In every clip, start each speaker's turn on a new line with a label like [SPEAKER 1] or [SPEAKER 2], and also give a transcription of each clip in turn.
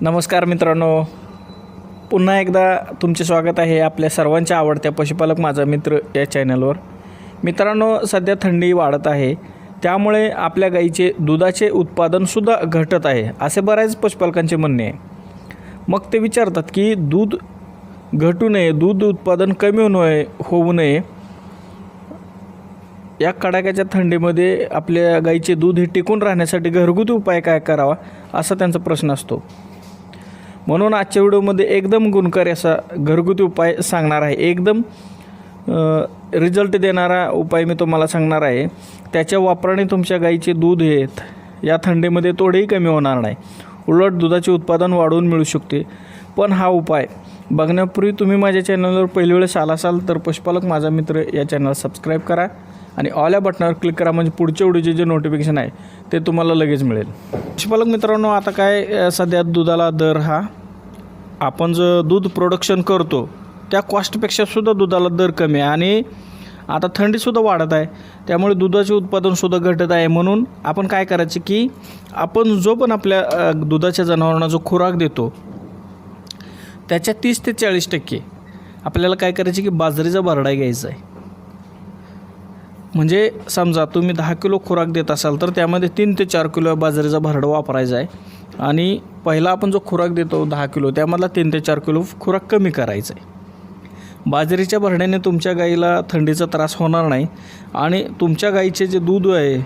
[SPEAKER 1] नमस्कार मित्रांनो. पुन्हा एकदा तुमचे स्वागत आहे आपल्या सर्वांच्या आवडत्या पशुपालक माझा मित्र या चॅनलवर मित्रांनो सध्या थंडी वाढत आहे. त्यामुळे आपल्या गाईचे दुधाचे उत्पादनसुद्धा घटत आहे असे बऱ्याच पशुपालकांचे म्हणणे आहे. मग ते विचारतात की दूध घटू नये दूध उत्पादन कमी होऊ नये होऊ नये. या कडाक्याच्या थंडीमध्ये आपल्या गाईचे दूध हे टिकून राहण्यासाठी घरगुती उपाय काय करावा असा त्यांचा प्रश्न असतो. म्हणून आजच्या व्हिडिओमध्ये एकदम गुणकारी असा घरगुती उपाय सांगणार आहे. एकदम रिझल्ट देणारा उपाय मी तुम्हाला सांगणार आहे. त्याच्या वापराने तुमच्या गाईचे दूध हे या थंडीमध्ये थोडेही कमी होणार नाही. उलट दुधाचे उत्पादन वाढवून मिळू शकते. पण हा उपाय बघण्यापूर्वी तुम्ही माझ्या चॅनलवर पहिली वेळेस आला असाल तर पशुपालक माझा मित्र या चॅनलला सबस्क्राईब करा आणि ऑल या बटनावर क्लिक करा म्हणजे पुढच्या व्हिडिओचे जे नोटिफिकेशन आहे ते तुम्हाला लगेच मिळेल. पशुपालक मित्रांनो आता काय सध्या दुधाला दर हा आपण जो दूध प्रोडक्शन करतो त्या कॉस्टपेक्षा सुद्धा दुधाला दर कमी आहे. आणि आता थंडीसुद्धा वाढत आहे. त्यामुळे दुधाचे उत्पादनसुद्धा घटत आहे. म्हणून आपण काय करायचं की आपण जो पण आपल्या दुधाच्या जनावरांना जो खुराक देतो त्याच्या तीस ते चाळीस टक्के आपल्याला काय करायचं की बाजरीचा भरडा घ्यायचा आहे. म्हणजे समजा तुम्ही दहा किलो खुराक देत असाल तर त्यामध्ये तीन ते चार किलो बाजरीचा भरडा वापरायचा आहे. आणि पहिला आपण जो खुराक देतो दहा किलो त्यामधला तीन ते चार किलो खुराक कमी करायचा आहे. बाजरीच्या भरड्याने तुमच्या गाईला थंडीचा त्रास होणार नाही आणि तुमच्या गाईचे जे दूध आहे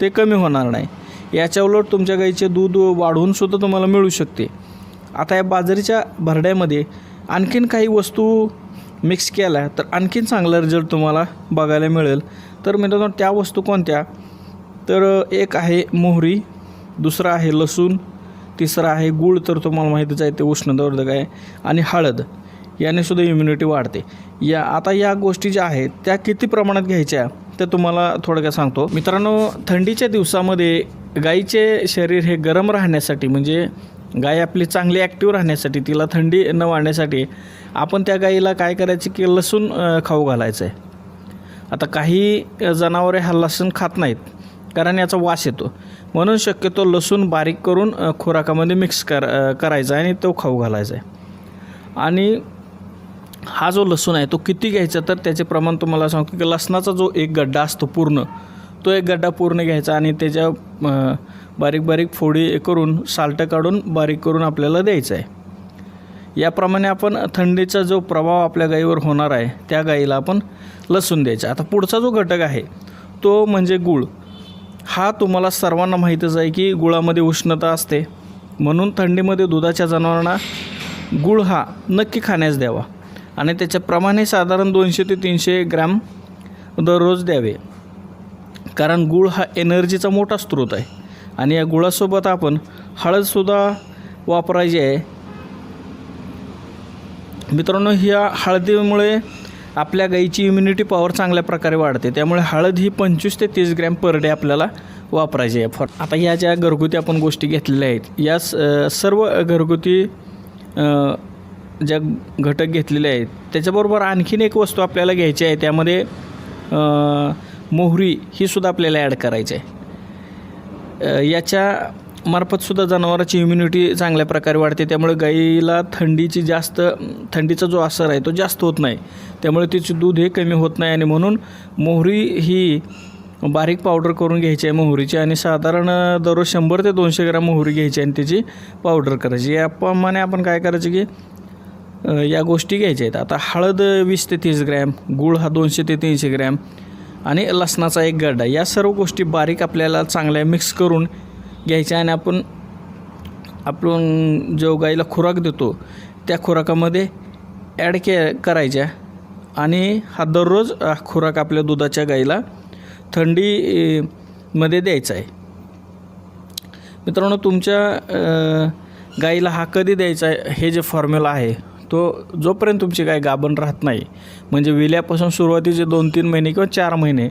[SPEAKER 1] ते कमी होणार नाही. याच्या उलट तुमच्या गाईचे दूध वाढवूनसुद्धा तुम्हाला मिळू शकते. आता या बाजरीच्या भरड्यामध्ये आणखीन काही वस्तू मिक्स केल्या तर आणखीन चांगला रिझल्ट तुम्हाला बघायला मिळेल. तर मित्रांनो त्या वस्तू कोणत्या? तर एक आहे मोहरी दुसरा आहे लसूण तिसरा आहे गूळ तर तुम्हाला माहितीच आहे ते उष्णतावर्धक आहे आणि हळद. याने सुद्धा इम्युनिटी वाढते. या आता या गोष्टी ज्या आहेत त्या किती प्रमाणात घ्यायच्या त्या तुम्हाला थोडक्यात सांगतो. मित्रांनो थंडीच्या दिवसामध्ये गाईचे शरीर हे गरम राहण्यासाठी म्हणजे गाय आपली चांगली ॲक्टिव्ह राहण्यासाठी तिला थंडी न वाढण्यासाठी आपण त्या गाईला काय करायचं की लसूण खाऊ घालायचं आहे आता काही जनावरे हा लसूण खात नाहीत कारण याचा वास येतो. म्हणून शक्यतो लसूण बारीक करून खुराकामध्ये मिक्स कर करायचा आहे आणि तो खाऊ घालायचा आहे. आणि हा जो लसूण आहे तो किती घ्यायचा तर त्याचे प्रमाण तुम्हाला सांगतो की लसणाचा जो एक गड्डा असतो पूर्ण तो एक गड्डा पूर्ण घ्यायचा आणि त्याच्या बारीक बारीक फोडी करून साल्टं काढून बारीक करून आपल्याला द्यायचं आहे. याप्रमाणे आपण थंडीचा जो प्रभाव आपल्या गाईवर होणार आहे त्या गाईला आपण लसूण द्यायचा. आता पुढचा जो घटक आहे तो म्हणजे गूळ. हा तुम्हाला सर्वांना माहीतच आहे की गुळामध्ये उष्णता असते. म्हणून थंडीमध्ये दुधाच्या जनावरांना गूळ हा नक्की खाण्यास द्यावा. आणि त्याच्याप्रमाणे साधारण दोनशे ते तीनशे ग्रॅम दररोज द्यावे. कारण गूळ हा एनर्जीचा मोठा स्रोत आहे. आणि या गुळासोबत आपण हळदसुद्धा वापरायची आहे. मित्रांनो ह्या हळदीमुळे आपल्या गाईची इम्युनिटी पॉवर चांगल्या प्रकारे वाढते. त्यामुळे हळद ही पंचवीस ते तीस ग्रॅम पर डे आपल्याला वापरायची आहे. फॉर आता या ज्या घरगुती आपण गोष्टी घेतलेल्या आहेत या स- सर्व घरगुती ज्या घटक घेतलेले आहेत त्याच्याबरोबर आणखीन एक वस्तू आपल्याला घ्यायची आहे. त्यामध्ये मोहरी ही सुद्धा आपल्याला ॲड करायची आहे. याच्या मार्फतसुद्धा जनावराची इम्युनिटी चांगल्या प्रकारे वाढते. त्यामुळे गाईला थंडीची जास्त थंडीचा जो असर आहे तो जास्त होत नाही. त्यामुळे तिचे दूध हे कमी होत नाही आणि म्हणून मोहरी ही बारीक पावडर करून घ्यायची आहे मोहरीची आणि साधारण दररोज शंभर ते दोनशे ग्राम मोहरी घ्यायची आणि त्याची पावडर करायची. याप्रमाणे आपण काय करायचं की या गोष्टी घ्यायच्या आहेत. आता हळद वीस ते तीस ग्रॅम गूळ हा दोनशे ते तीनशे ग्रॅम आणि लसणाचा एक गड्डा. या सर्व गोष्टी बारीक आपल्याला चांगल्या मिक्स करून घ्यायच्या आणि आपण आपण जो गाईला खुराक देतो त्या खुराकामध्ये ॲड के करायच्या. आणि हा दररोज खुराक आपल्या दुधाच्या गाईला थंडी मध्ये द्यायचा आहे. मित्रांनो तुमच्या गाईला हा कधी द्यायचा आहे? हे जे फॉर्म्युला आहे तो जोपर्यंत तुमची गाय गाभण राहत नाही म्हणजे विल्यापासून सुरुवातीचे दोन तीन महिने किंवा चार महिने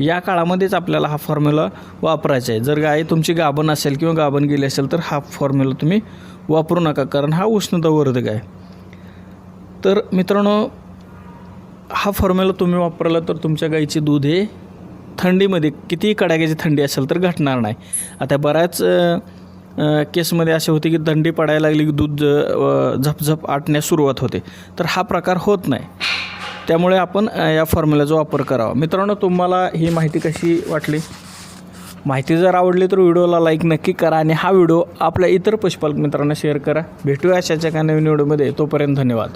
[SPEAKER 1] या काळामध्येच आपल्याला हा फॉर्म्युला वापरायचा आहे. जर गाय तुमची गाभण असेल किंवा गाभण गेली असेल तर हा फॉर्म्युला तुम्ही वापरू नका कारण हा उष्णतावर्धक आहे. तर मित्रांनो हा फॉर्म्युला तुम्ही वापरला तर तुमच्या गाईचे दूध हे थंडीमध्ये कितीही कडाक्याची थंडी असेल तर घटणार नाही. आता बऱ्याच केसमध्ये असे होते की दंडी पडायला लागली की दूध झपझप आटण्यास सुरुवात होते. तर हा प्रकार होत नाही. त्यामुळे आपण या फॉर्म्युल्याचा वापर करावा. मित्रांनो तुम्हाला ही माहिती कशी वाटली? माहिती जर आवडली तर व्हिडिओला लाईक नक्की करा आणि हा व्हिडिओ आपल्या इतर पशुपालक मित्रांना शेअर करा. भेटूया अशाच्या का नवीन व्हिडिओमध्ये. तोपर्यंत धन्यवाद.